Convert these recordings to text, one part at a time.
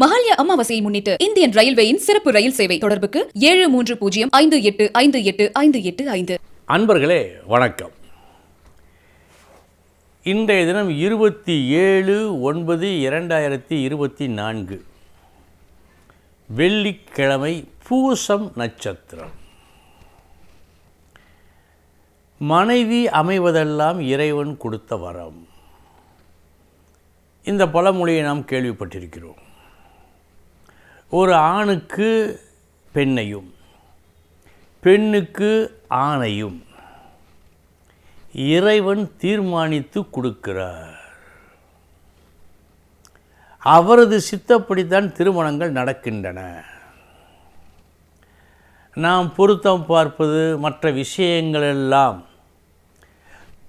மகாலய அமாவாசையை முன்னிட்டு இந்தியன் ரயில்வேயின் சிறப்பு ரயில் சேவை தொடர்புக்கு ஏழு மூன்று பூஜ்ஜியம் ஐந்து எட்டு ஐந்து எட்டு ஐந்து எட்டு ஐந்து. அன்பர்களே வணக்கம். இன்றைய தினம் இருபத்தி ஏழு ஒன்பது இரண்டாயிரத்தி இருபத்தி நான்கு. வெள்ளிக்கிழமை பூசம் நட்சத்திரம். மனைவி அமைவதெல்லாம் இறைவன் கொடுத்த வரம். இந்த பழமொழியை நாம் கேள்விப்பட்டிருக்கிறோம். ஒரு ஆணுக்கு பெண்ணையும் பெண்ணுக்கு ஆணையும். இறைவன் தீர்மானித்து கொடுக்கிறார். அவரது சித்தப்படித்தான் திருமணங்கள் நடக்கின்றன. நாம் பொருத்தம் பார்ப்பது மற்ற விஷயங்களெல்லாம்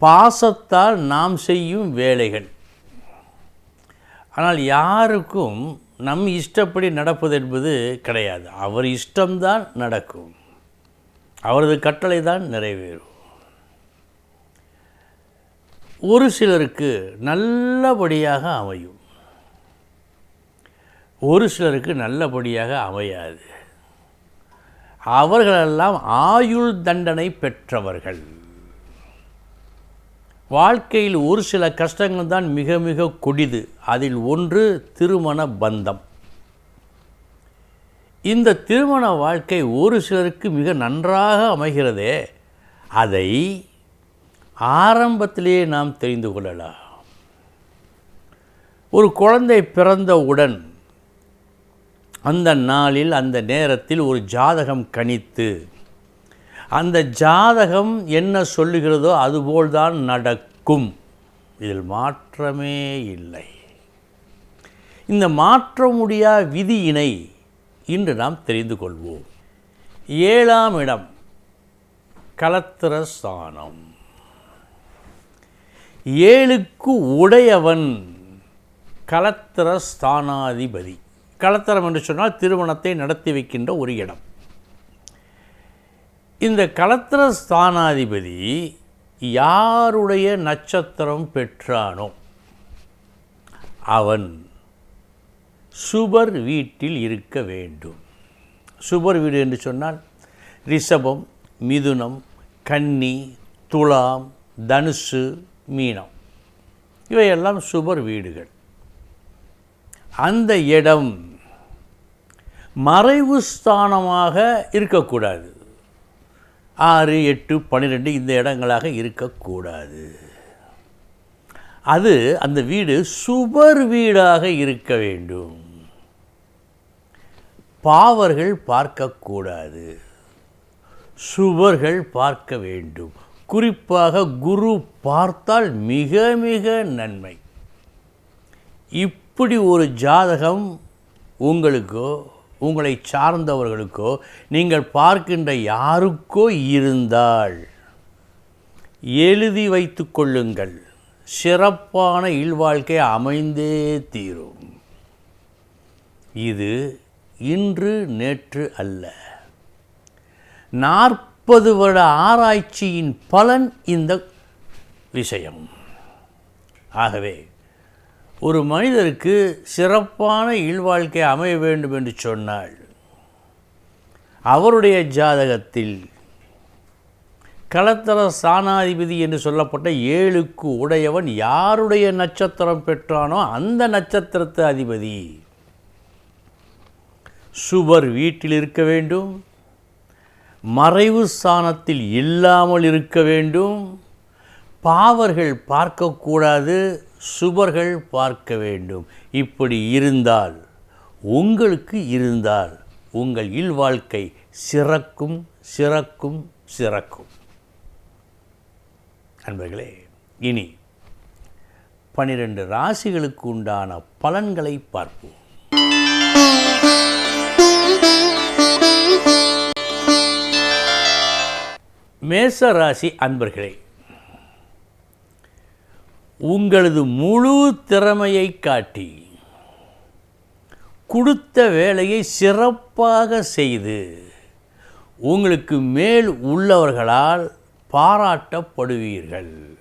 பாசத்தால் நாம் செய்யும் வேலைகள். ஆனால் யாருக்கும் நம் இஷ்டப்படி நடப்பது என்பது கிடையாது. அவர் இஷ்டம்தான் நடக்கும். அவரது கட்டளை தான் நிறைவேறும். ஒரு சிலருக்கு நல்லபடியாக அமையும். ஒரு சிலருக்கு நல்லபடியாக அமையாது. அவர்களெல்லாம் ஆயுள் தண்டனை பெற்றவர்கள். வாழ்க்கையில் ஒரு சில கஷ்டங்கள் தான் மிக மிக கொடிது. அதில் ஒன்று திருமண பந்தம். இந்த திருமண வாழ்க்கை ஒரு சிலருக்கு மிக நன்றாக அமைகிறதே. அதை ஆரம்பத்திலேயே நாம் தெரிந்து கொள்ளலாம். ஒரு குழந்தை பிறந்தவுடன் அந்த நாளில் அந்த நேரத்தில் ஒரு ஜாதகம் கணித்து அந்த ஜாதகம் என்ன சொல்லுகிறதோ அதுபோல்தான் நடக்கும். இதில் மாற்றமே இல்லை. இந்த மாற்ற முடியா விதியினை இன்று நாம் தெரிந்து கொள்வோம். ஏழாம் இடம் கலத்திரஸ்தானம் ஏழுக்கு உடையவன் கலத்திரஸ்தானாதிபதி கலத்திரம் கலத்தரம் என்று சொன்னால் திருமணத்தை நடத்தி வைக்கின்ற ஒரு இடம். இந்த கலத்திர ஸ்தானாதிபதி யாருடைய நட்சத்திரம் பெற்றானோ அவன் சுபர் வீட்டில் இருக்க வேண்டும். சுபர் வீடு என்று சொன்னால் ரிஷபம் மிதுனம் கன்னி துலாம் தனுசு மீனம். இவையெல்லாம் சுபர் வீடுகள். அந்த இடம் மறைவு ஸ்தானமாக இருக்கக்கூடாது. ஆறு எட்டு பன்னிரெண்டு இந்த இடங்களாக இருக்கக்கூடாது. அது அந்த வீடு சுவர் வீடாக இருக்க வேண்டும். பாவர்கள் பார்க்கக்கூடாது. சுவர்கள் பார்க்க வேண்டும். குறிப்பாக குரு பார்த்தால் மிக மிக நன்மை. இப்படி ஒரு ஜாதகம் உங்களுக்கோ உங்களை சார்ந்தவர்களுக்கோ நீங்கள் பார்க்கின்ற யாருக்கோ இருந்தால் எழுதி வைத்து கொள்ளுங்கள். சிறப்பான இல்வாழ்க்கை அமைந்தே தீரும். இது இன்று நேற்று அல்ல. நாற்பது வருட ஆராய்ச்சியின் பலன் இந்த விஷயம். ஆகவே ஒரு மனிதருக்கு சிறப்பான இல்வாழ்க்கை அமைய வேண்டும் என்று சொன்னால் அவருடைய ஜாதகத்தில் களத்தர சாணாதிபதி என்று சொல்லப்பட்ட ஏழுக்கு உடையவன் யாருடைய நட்சத்திரம் பெற்றானோ அந்த நட்சத்திரத்து அதிபதி. சுவர் வீட்டில் இருக்க வேண்டும். மறைவு சாணத்தில் இல்லாமல் இருக்க வேண்டும். பாவர்கள் பார்க்கக்கூடாது. சுபர்கள் பார்க்க வேண்டும். இப்படி இருந்தால் உங்களுக்கு இருந்தால் உங்கள் இல்வாழ்க்கை சிறக்கும் சிறக்கும் சிறக்கும். அன்பர்களே இனி பனிரெண்டு ராசிகளுக்கு உண்டான பலன்களை பார்ப்போம். மேச ராசி அன்பர்களே உங்களது முழு திறமையை காட்டி கொடுத்த வேலையை சிறப்பாக செய்து உங்களுக்கு மேல் உள்ளவர்களால் பாராட்டப்படுவீர்கள்.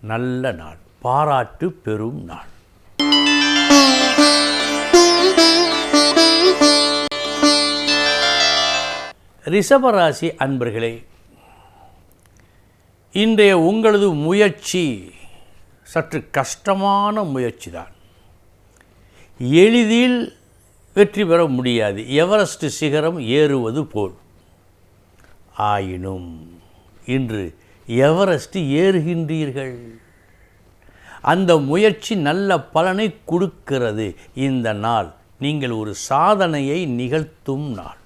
நல்ல நாள். பாராட்டு பெறும் நாள். ரிஷபராசி அன்பர்களே இன்றைய உங்களது முயற்சி சற்று கஷ்டமான முயற்சி தான் எளிதில் வெற்றி பெற முடியாது. எவரெஸ்ட் சிகரம் ஏறுவது போல். ஆயினும் இன்று எவரெஸ்ட் ஏறுகின்றீர்கள்? அந்த முயற்சி நல்ல பலனை கொடுக்கிறது. இந்த நாள் நீங்கள் ஒரு சாதனையை நிகழ்த்தும் நாள்.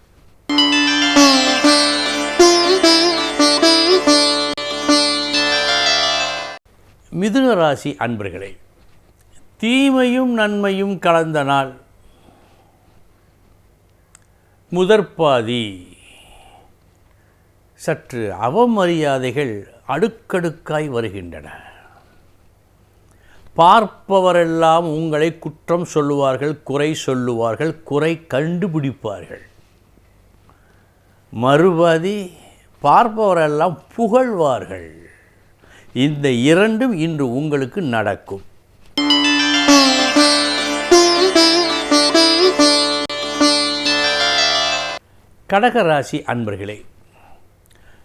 மிதுன ராசி அன்பர்களே தீமையும் நன்மையும் கலந்த நாள். முதற்பாதி சற்று அவமரியாதைகள் அடுக்கடுக்காய் வருகின்றன. பார்ப்பவரெல்லாம் உங்களை குற்றம் சொல்லுவார்கள் குறை சொல்லுவார்கள் குறை கண்டுபிடிப்பார்கள். மறுபாதி பார்ப்பவரெல்லாம் புகழ்வார்கள். இந்த இரண்டும் இன்று உங்களுக்கு நடக்கும். கடகராசி அன்பர்களே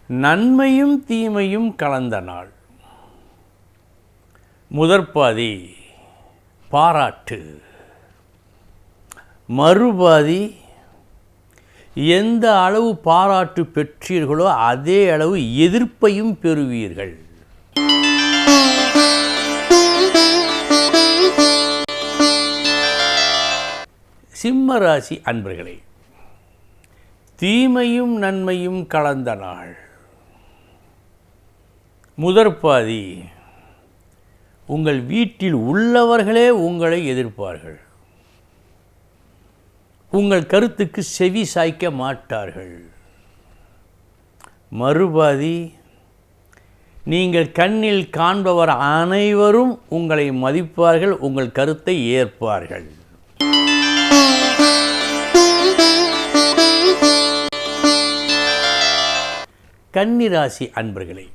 நன்மையும் தீமையும் கலந்த நாள். முதற்பாதி பாராட்டு. மறுபாதி எந்த அளவு பாராட்டு பெற்றீர்களோ அதே அளவு எதிர்ப்பையும் பெறுவீர்கள். சிம்ம ராசி அன்பர்களே தீமையும் நன்மையும் கலந்த நாள். முதற்பாதி உங்கள் வீட்டில் உள்ளவர்களே உங்களை எதிர்ப்பார்கள். உங்கள் கருத்துக்கு செவி சாய்க்க மாட்டார்கள். மறுபாதி நீங்கள் கண்ணில் காண்பவர் அனைவரும் உங்களை மதிப்பார்கள் உங்கள் கருத்தை ஏற்பார்கள். கன்னிராசி அன்பர்களே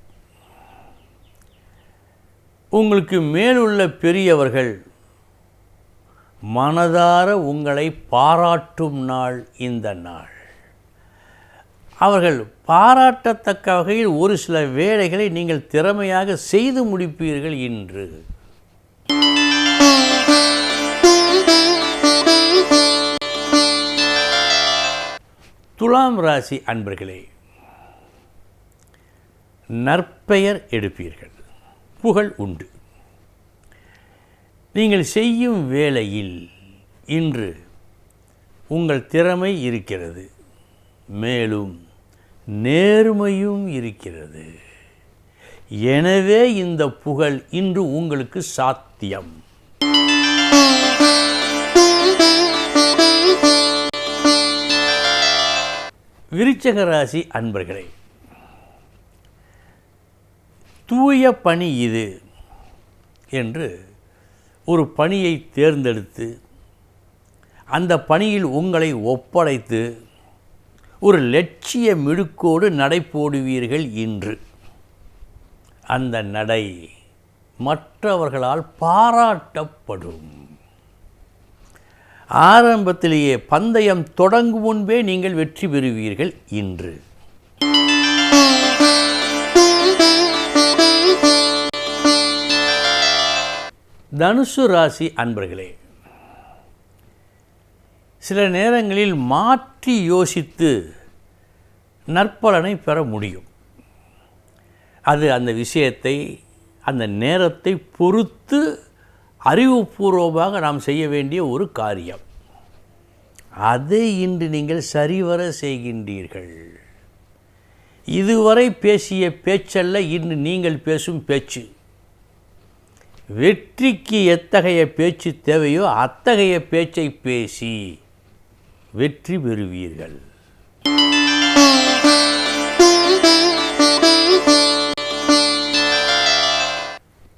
உங்களுக்கு மேலுள்ள பெரியவர்கள் மனதார உங்களை பாராட்டும் நாள் இந்த நாள். அவர்கள் பாராட்டத்தக்க வகையில் ஒரு சில வேலைகளை நீங்கள் திறமையாக செய்து முடிப்பீர்கள் இன்று. துலாம் ராசி அன்பர்களே நற்பெயர் எடுப்பீர்கள். புகழ் உண்டு. நீங்கள் செய்யும் வேளையில் இன்று உங்கள் திறமை இருக்கிறது. மேலும் நேர்மையும் இருக்கிறது. எனவே இந்த புகழ் இன்று உங்களுக்கு சாத்தியம். விருச்சக ராசி அன்பர்களே தூய பணி இது என்று ஒரு பணியை தேர்ந்தெடுத்து அந்த பணியில் உங்களை ஒப்படைத்து ஒரு லட்சிய மிடுக்கோடு நடை போடுவீர்கள் இன்று. அந்த நடை மற்றவர்களால் பாராட்டப்படும். ஆரம்பத்திலேயே பந்தயம் தொடங்கும் முன்பே நீங்கள் வெற்றி பெறுவீர்கள் இன்று. தனுசு ராசி அன்பர்களே சில நேரங்களில் மாற்றி யோசித்து நற்பலனை பெற முடியும். அது அந்த விஷயத்தை அந்த நேரத்தை பொறுத்து அறிவுபூர்வமாக நாம் செய்ய வேண்டிய ஒரு காரியம். அதை இன்று நீங்கள் சரிவர செய்கின்றீர்கள். இதுவரை பேசிய பேச்சல்ல இன்று நீங்கள் பேசும் பேச்சு. வெற்றிக்கு எத்தகைய பேச்சு தேவையோ அத்தகைய பேச்சை பேசி வெற்றி பெறுவீர்கள்.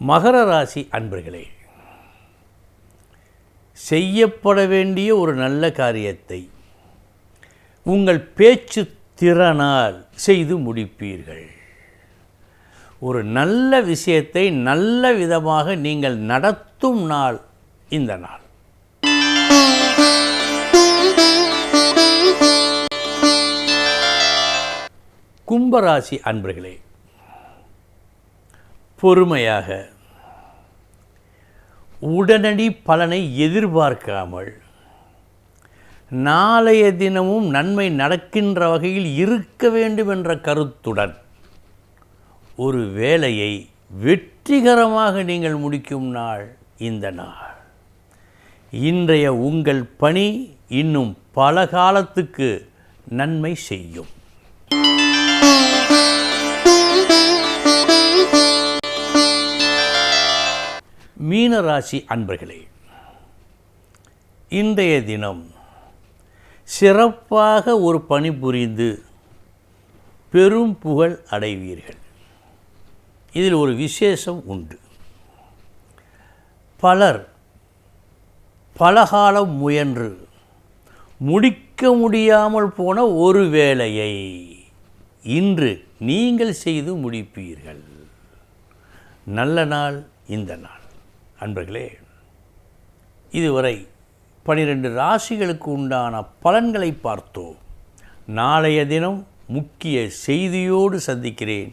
மகர ராசி அன்பர்களே செய்யப்பட வேண்டிய ஒரு நல்ல காரியத்தை உங்கள் பேச்சு திறனால் செய்து முடிப்பீர்கள். ஒரு நல்ல விஷயத்தை நல்ல விதமாக நீங்கள் நடத்தும் நாள் இந்த நாள். கும்பராசி அன்பர்களே பொறுமையாக உடனடி பலனை எதிர்பார்க்காமல் நாளைய தினமும் நன்மை நடக்கின்ற வகையில் இருக்க வேண்டும் என்ற கருத்துடன் ஒரு வேலையை வெற்றிகரமாக நீங்கள் முடிக்கும் நாள் இந்த நாள். இன்றைய உங்கள் பணி இன்னும் பல காலத்துக்கு நன்மை செய்யும். மீனராசி அன்பர்களே இன்றைய தினம் சிறப்பாக ஒரு பணி புரிந்து பெரும் புகழ் அடைவீர்கள். இதில் ஒரு விசேஷம் உண்டு. பலர் பலகாலம் முயன்று முடிக்க முடியாமல் போன ஒரு வேலையை இன்று நீங்கள் செய்து முடிப்பீர்கள். நல்ல நாள் இந்த நாள். அன்பர்களே இதுவரை பனிரெண்டு ராசிகளுக்கு உண்டான பலன்களை பார்த்தோம். நாளைய தினம் முக்கிய செய்தியோடு சந்திக்கிறேன்.